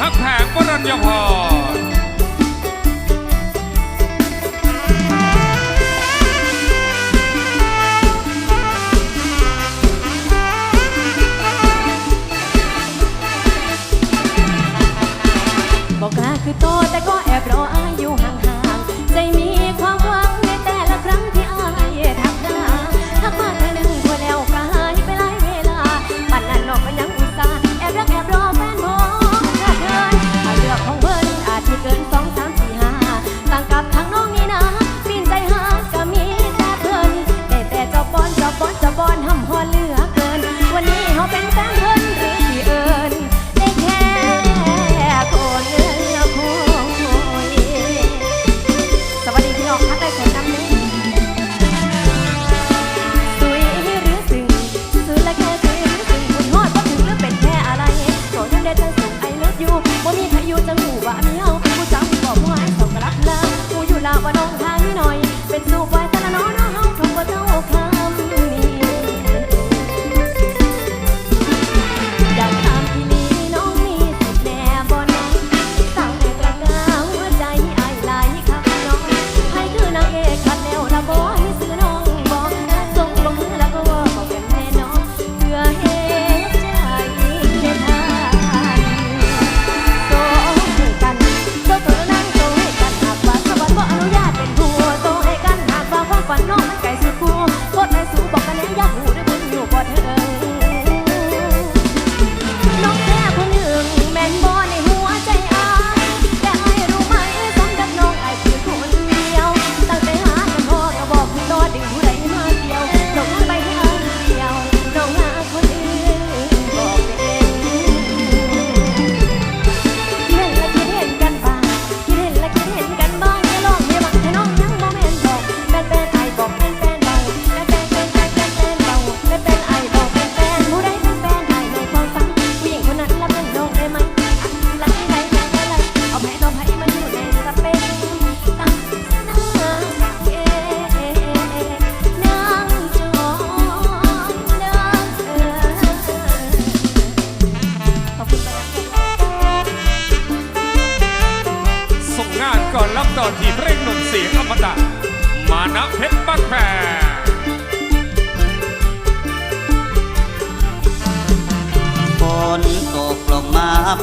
ฮักแผงวรัญญาพร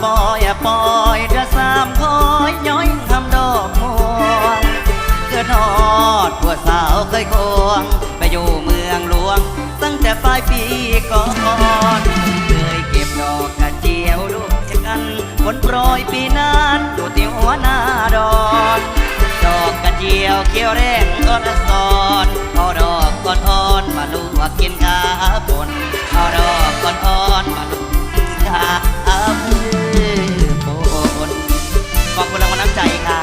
ปอยปอยเดือสามคอยย้อยทำดอกม่วงเกิดฮอดผัวสาวเคยควงไปอยู่เมืองหลวง ตั้งแต่ปลายปีก่อนเคยเก็บดอกกระเจียวลูกกันฝนโปรยปีนั้นอยู่ที่หัวหน้าดอนดอกกระเจียวเขียวแรงก็ระสอนเอาดอกก้อนอ่อนมาลวกกินขาบนเอาดอกก้อนอ่อนมาลวกกินขา ขอบคุณรางวัลน้ำใจค่ะ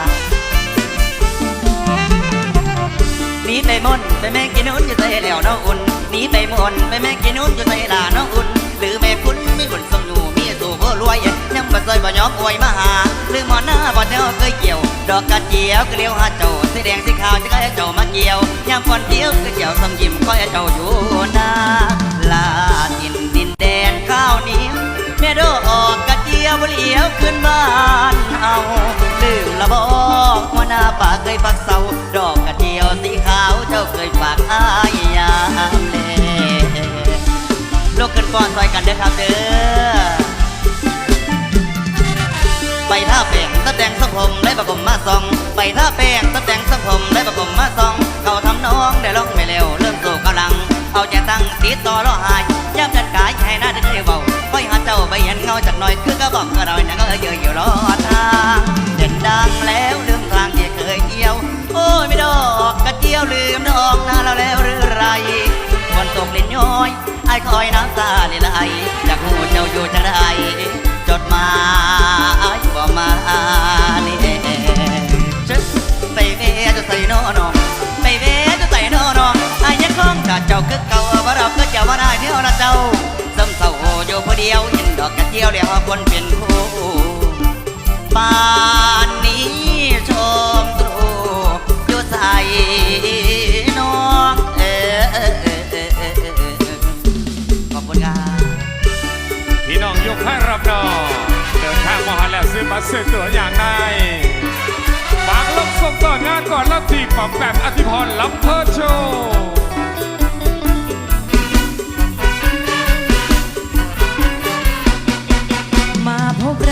หนีไปมนต์ไปแม่กินนุ่นอยู่ใส่แล้วน้องอุ่นหนีไปมนต์ไปแม่กินนุ่นอยู่ใส่ลาน้องอุ่น หรือแม่คุณมีบุญสมอยู่มีสู่ผู้รวยยังบ่ซอยบ่ยอมอวยมาหาหรือหมอหน้าบ่เจ้าเคยเกี่ยว ดอกกระเจียวก็เลี้ยวหาเจ้าสีแดงสีขาวจะก็ให้เจ้ามาเกี่ยวยามก่อนเดียวก็เจียวสมยิ้มคอยให้เจ้าอยู่หน้าลาดินดินแดนข้าวเหนียว แม่ดอกกระเจียวบ่เลี้ยวขึ้นบ้านเอาลืมละบอกว่าหน้าป่าเคยพักเศร้าดอกกระเจียวสีขาวเจ้าเคยฝากอายยามเลลุกขึ้นฟ้อนซอยกันเด้อครับเด้อไปท่าแป้งตะแดงสังผมได้ประกบมาซอง ไปท่าแป้งตะแดงสังผมได้ประกบมาซอง เขาทำน้องได้ร้องไม่เร็วเริ่มโศกกำลัง เอาใจตั้งติดต่อรอหา เงาจากหน่อยคือกระบอกกระดอยนั่งเออเยอะอยู่รอทางเดินดังแล้วลืมทางที่เคยเที่ยว โอ้ยไม่ดอกกระเจียวลืมดอกนาเราแล้วหรือไรฝนตกเล่นย้อยไอ้คอยน้ำตาไหลอยากหูเจ้าอยู่จังไรจดหมายบ่มานี่จะไปเวจะใส่นอนองไปเวจะใส่นอนองไอ้ยังคล้องกับเจ้าคือเก่าว่าเราก็จะว่าได้เดียวนะเจ้าซึมเศร้าอยู่ผู้เดียวเห็นด อกกระเจียวเดียวคนเป็นคู่ป่านนี้ชมตรูอยู่ใส่น้องเอเอเอเอขอบคุณครับพี่น้องยกให้รับน้องเดินทางมาหาแล้วซื้อบัตรซื้อตัวอย่างไรฝากลงส่งต่องานก่อนรับทีปอมแปมอธิพรลำเพอโชว์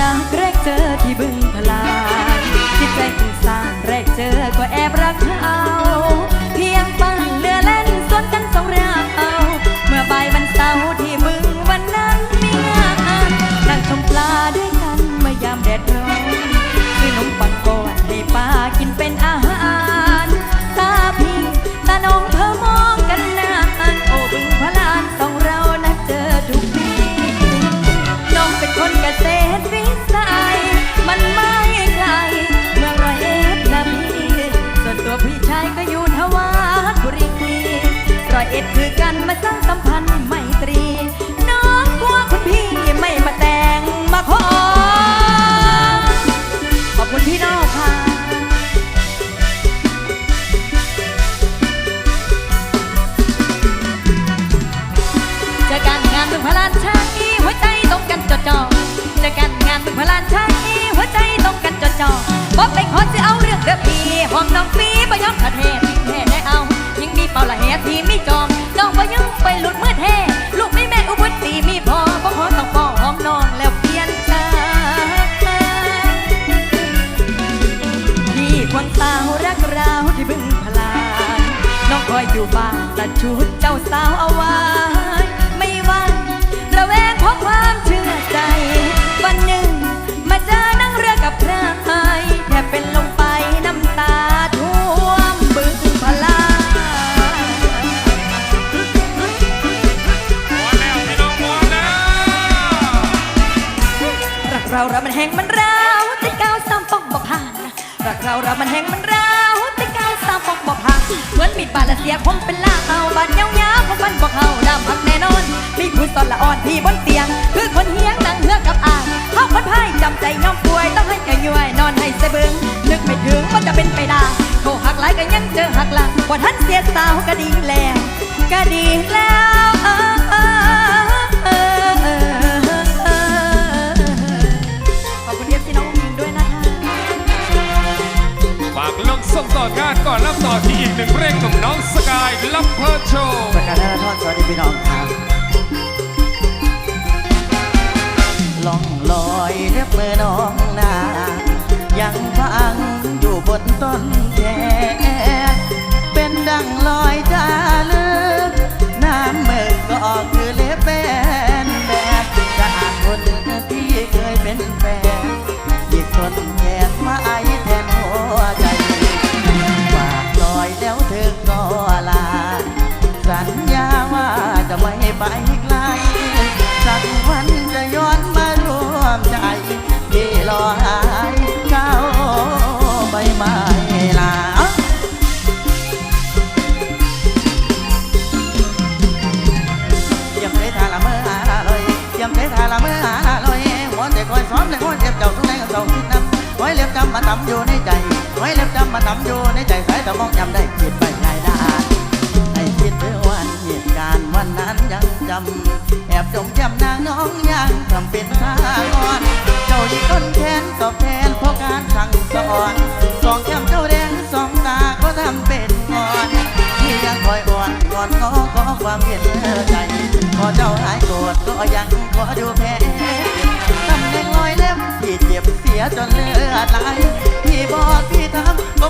รักแรกเจอที่บึงพลาที่ใจคุณสร้าง สัมพันธ์ไมตรี น้องกลัวคุณพี่ไม่มาแต่งมาขอ ขอบคุณพี่น้องค่ะจอกันงานบึงพลานชัยหัวใจตรงกันจดจ่อจอกันงานบึงพลานชัยหัวใจตรงกันจดจ่อบอกไปขอจะเอาเรื่องเด้อพี่หอมน้องปีบ่ยอมขัดแท้แท้ได้เอายังมี เป่าละแหที่มีจอมน้องบ่ยังไปหลุดมือแท้ลูกไม่แม่อุบุตีมีพอบ่ขอต้องปอหอมน้องแล้วเปลี่ยนใจพี่ควงสาวรักราวที่บึงพลานน้องคอยอยู่บ้านตัดชุดเจ้าสาวเอาไว้ รักมันแห้งมันร้าวแต่ก้าวซ้ำป้องบ่ผ่านเหมือนมีดบาดและเสียคมเป็นล่าเอาบาดยาวๆของมันบ่เขาดำพักแน่นอนมีผู้สอนละอ่อนที่บนเตียง คือคนเฮียงนั่งเลือกกับอายเขาคนพ่ายจำใจยอมป่วยต้องให้แกย่วยนอนให้เสบิงนึกไม่ถึงว่าจะเป็นไปได้โทหักหลายก็ยังเจอหักหลังว่าท่านเสียสาวก็ดีแล้วก็ดีแล้วา ไม่ไปไกล สักวันจะย้อนมาร่วมใจที่รอหายเก้าใบไม้ลายังได้ทาละเมื่อหาเลยยังได้ทาละเมื่อหาเลยหัวใจคอยซ้อมเลยหัวเจ็บเจ้าทุกในกับเจ้าคิดน้ำไว้เล็บจำมาตำอยู่ในใจไว้เล็บจำมาตำอยู่ในใจสายตะมองยำได้คิดไป เหตุการณ์วันนั้นยังจำ แอบจมจำนางน้องยังทำเป็นทางอ่อน เจ้าดีต้นแขนตอบแทนเพราะการสั่งสอนสองแก้มเจ้าแดงสองตาก็ทำเป็นงอนที่ยังคอยอ่อนก่อนก็ขอความเห็นใจขอเจ้าหายโกรธก็ยังขอดูแพ้ตำแหน่งลอยเล็บที่เจ็บเสียจนเลือดไหลที่บอกที่ทำก็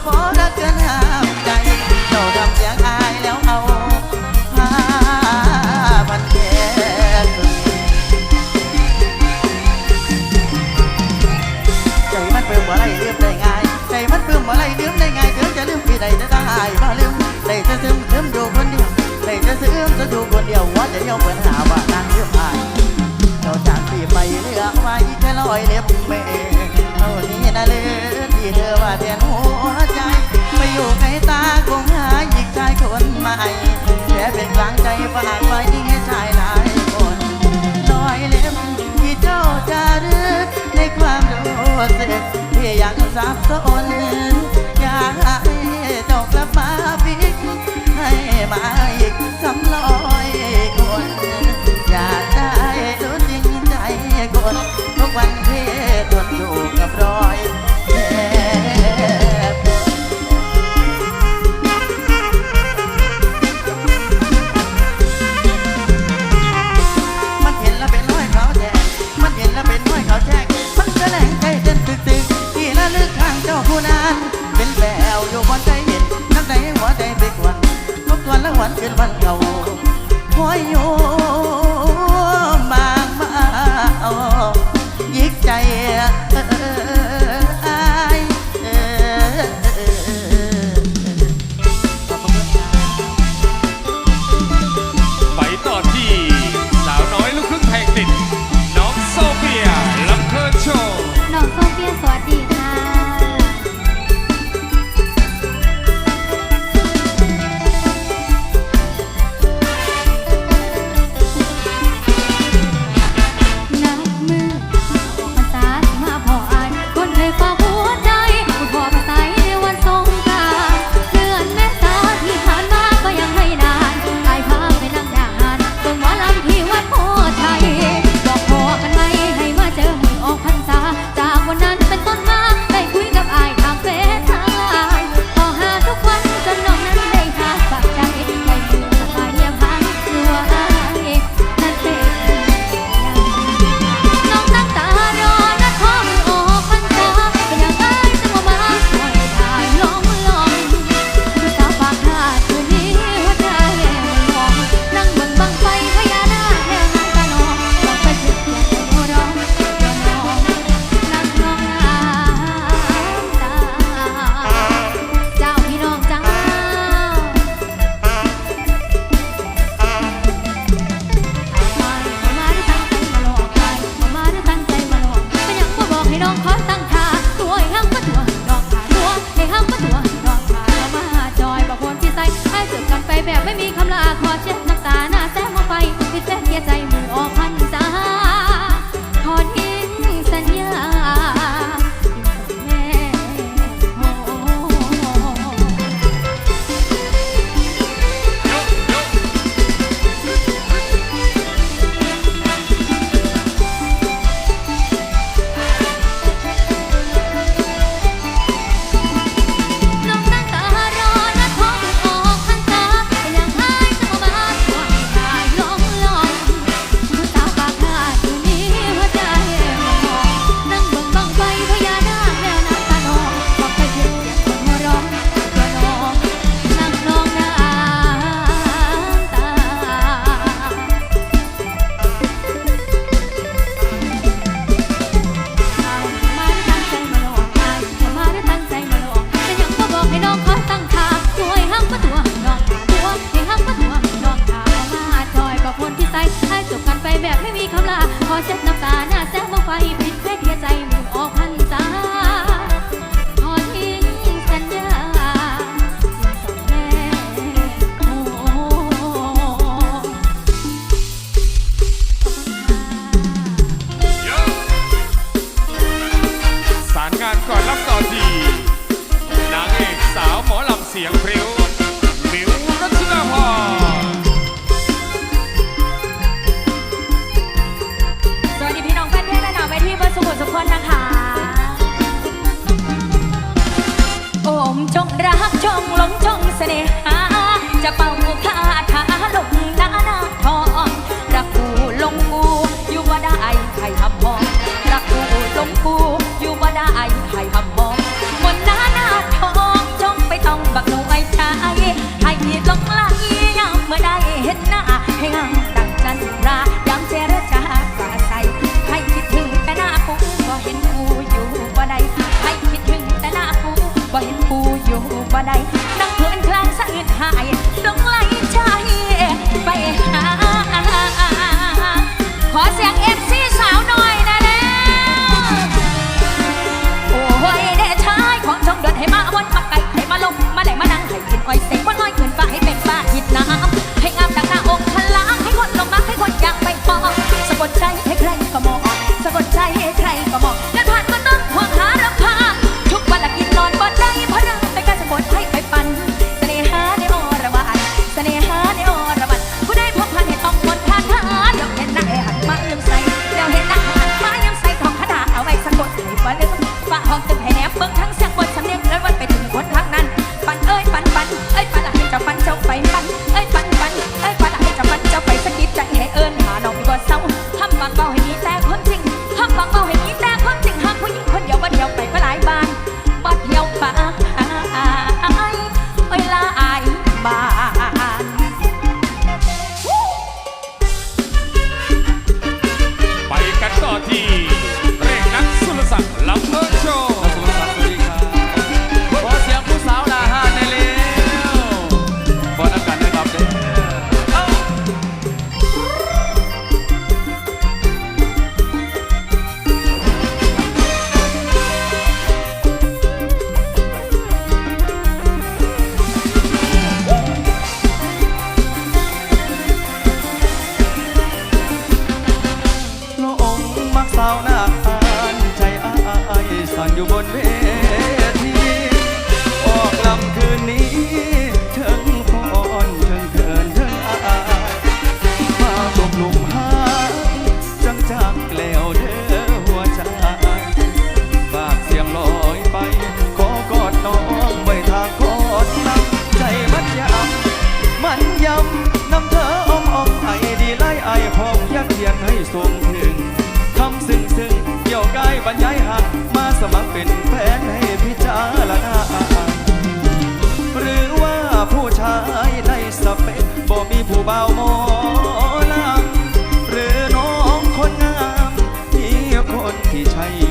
ลาขอเช็ดน้ำตาหน้าแซวมือไฟปิดเพชรหัวใจมึงออกพัน น่หา จะเป่าคาถาลงหน้าหน้าทองรักกูลงกูอยู่ว่าได้ใครทำพองรักกูลงกูอยู่ว่าได้ใครทำ มัครเป็นแฟนให้พิจารณาหรือว่าผู้ชายในสเปคบ่มีผู้เบาหมลำหรือน้องคนงามมีคนที่ใช่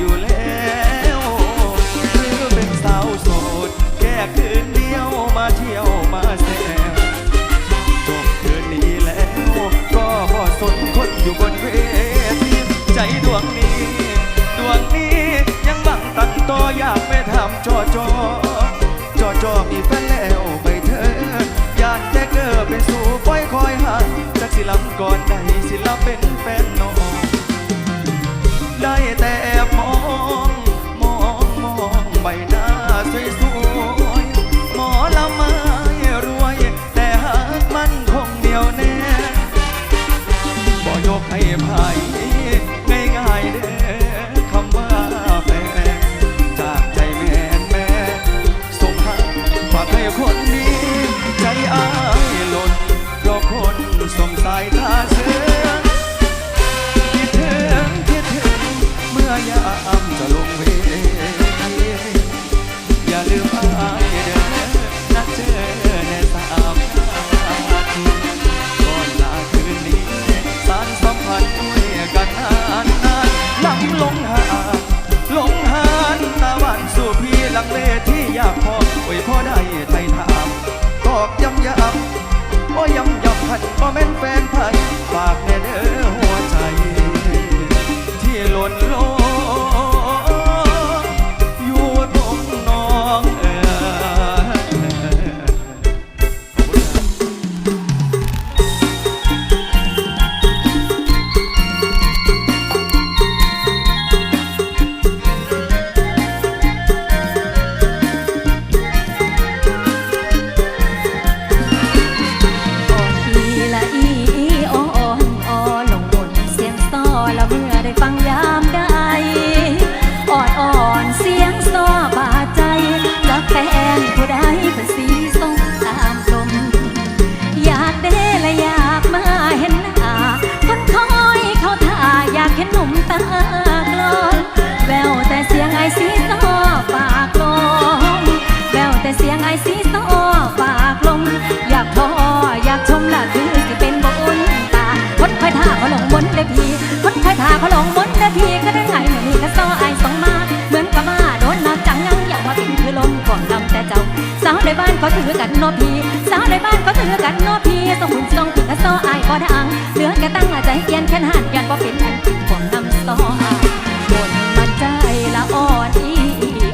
จอจอจอจอมีแฟนแล้วไปเธออยากแจ้เกอเป็นสู่ปอยคอยหักจักสิลำก่อนได้สิลำเป็นแฟนน้องได้แต่มอง บ้านเขาถือกันนอพีสาวในบ้านเขาถือกันนอพีส่งหุ่นส่งผิดกระซออายบ่ได้อังเสือแกตั้งใจเกียนแค่นหันยันบ่เป็นอันบ่นำซออาบนมาใจละอ่อนอี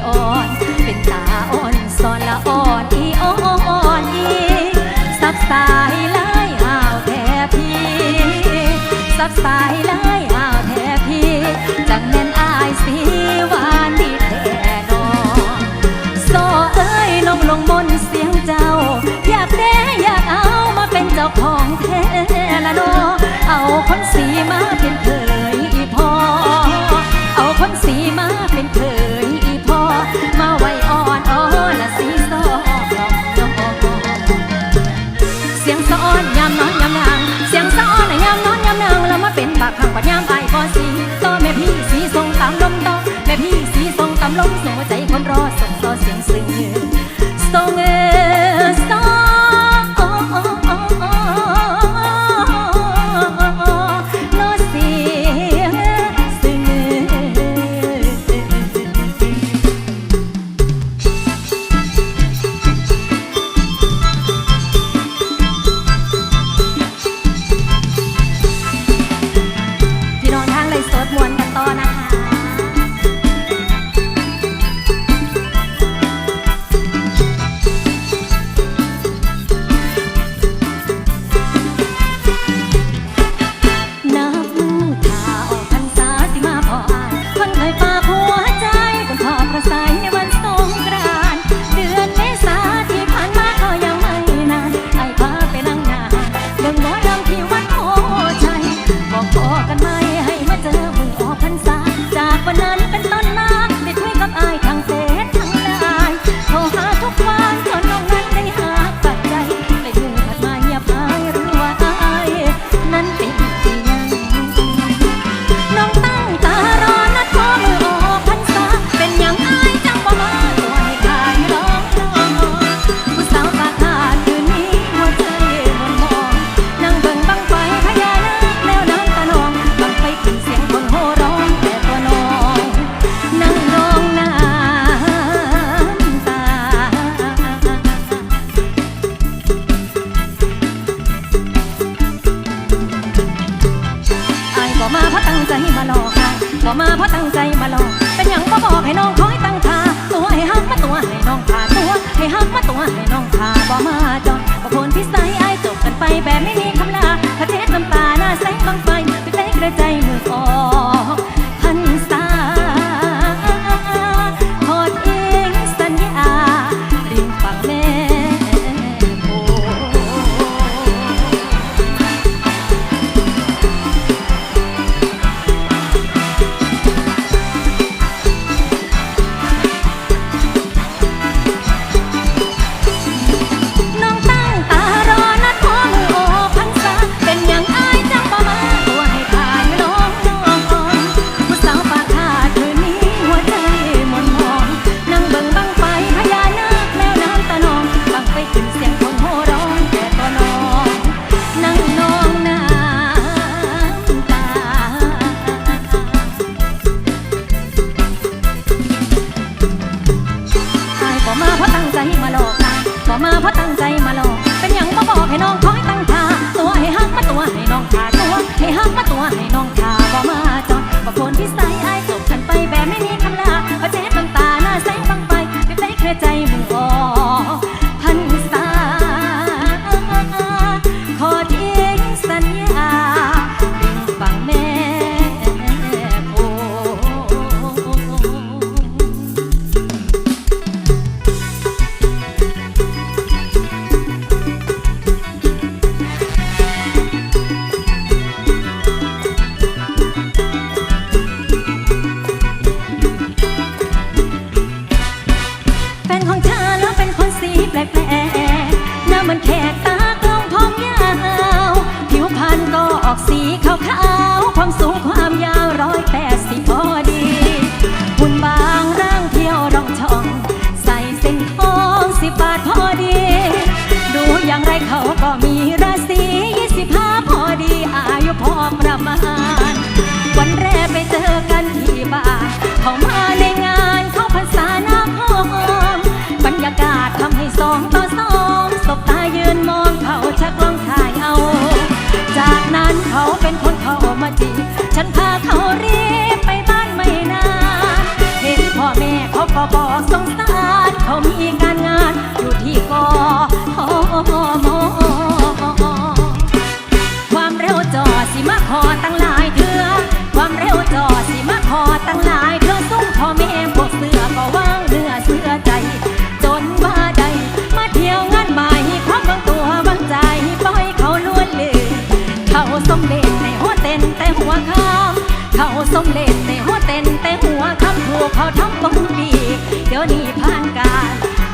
อ่อน เป็นตาอ่อนซ้อนละอ่อนอีอ่อนอีสับสายไล่ห่าวแท้พีสับสายไล่ห่าวแท้พีจังแน่นอายสีหวานดีแท้นอซอเอ้ยน้องลงบน จ้าของแท้ละโน 너의 สมเด็จแต่หัวเต้นแต่หัวคำพูเขาทำบ่ฮู้ดี เดี๋ยวนี้ผ่านการ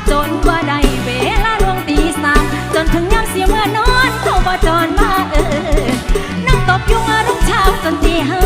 จนว่าได้เวลาลวงตีสามจนถึงยามเสียเมื่อนอนเขาบ่จอนมาเออนั่งตบยุงอรุ่งเช้าจนตีห้า